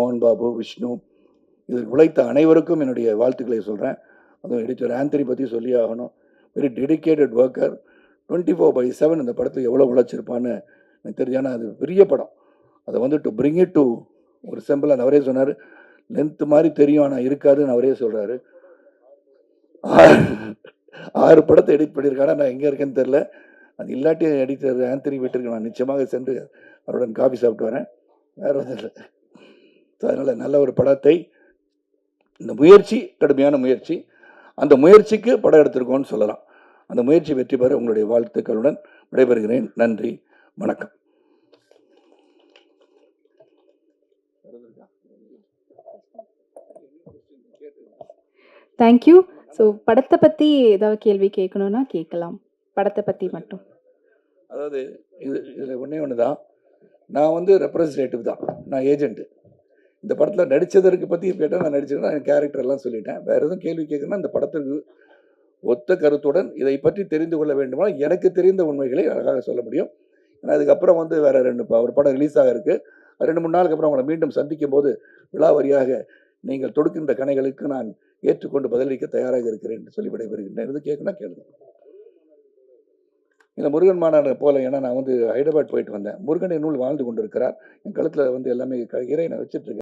மோகன் பாபு விஷ்ணு இதில் உழைத்த அனைவருக்கும் என்னுடைய வாழ்த்துக்களை சொல்கிறேன் அதுவும் எடிட்டர் ஆந்தனி பற்றி சொல்லி ஆகணும். Very dedicated worker twenty four by seven இந்த படத்தில் எவ்வளோ உழைச்சிருப்பான்னு எனக்கு தெரிஞ்சானா அது பெரிய படம். அதை வந்து டு பிரிங் இட் டு ஒரு சிம்பிள் அந்த அவரே சொன்னார். லென்த்து மாதிரி தெரியும் ஆனால் இருக்காதுன்னு அவரே சொல்கிறாரு ஆறு படத்தை எடிட் பண்ணியிருக்காரு. நான் எங்கே இருக்கேன்னு தெரில அது இல்லாட்டி எடிட்டர் ஆந்தனி வீட்டிற்கு நான் நிச்சயமாக சென்று அவருடன் காஃபி சாப்பிட்டு வரேன். வேறு ஒன்றும் இல்லை. அதனால நல்ல ஒரு படத்தை இந்த முயற்சி கடுமையான முயற்சி அந்த முயற்சிக்கு படம் எடுத்திருக்கோம்னு சொல்லலாம். அந்த முயற்சி வெற்றி பெற உங்களுடைய வாழ்த்துக்களுடன் விடைபெறுகிறேன். நன்றி வணக்கம். தேங்க்யூ ஸோ படத்தை பற்றி ஏதாவது கேள்வி கேட்கணுன்னா கேட்கலாம். படத்தை பற்றி மட்டும். அதாவது இது இதில் ஒன்றே ஒன்று தான் நான் வந்து ரெப்ரஸன்டேட்டிவ் தான். நான் ஏஜென்ட்டு இந்த படத்தில் நடித்ததற்கு பற்றி கேட்டால் நான் நடிச்சிருந்தேன் என் கேரக்டர் எல்லாம் சொல்லிட்டேன். வேறு எதுவும் கேள்வி கேட்குறேன்னா இந்த படத்திற்கு ஒத்த கருத்துடன் இதை பற்றி தெரிந்து கொள்ள வேண்டுமா? எனக்கு தெரிந்த உண்மைகளை அழகாக சொல்ல முடியும். ஏன்னா அதுக்கப்புறம் வந்து வேறு ரெண்டு ப- ஒரு படம் ரிலீஸ் ஆகிருக்கு. ரெண்டு மூணு நாளுக்கு அப்புறம் அவங்களை மீண்டும் சந்திக்கும் போது விழாவரியாக நீங்கள் தொடுக்கின்ற கணைகளுக்கு நான் ஏற்றுக்கொண்டு பதிலளிக்க தயாராக இருக்கிறேன் என்று சொல்லி விடைபெறுகின்றேன். இது கேட்கணும் கேளுங்க. இந்த முருகன் மாநாடு போல ஏன்னா நான் வந்து ஹைதராபாத் போயிட்டு வந்தேன். முருகன் நூல் வாழ்ந்து கொண்டிருக்கிறார். என் கழுத்தில் வந்து எல்லாமே க- இறை நான் வச்சுட்டு இருக்கேன்.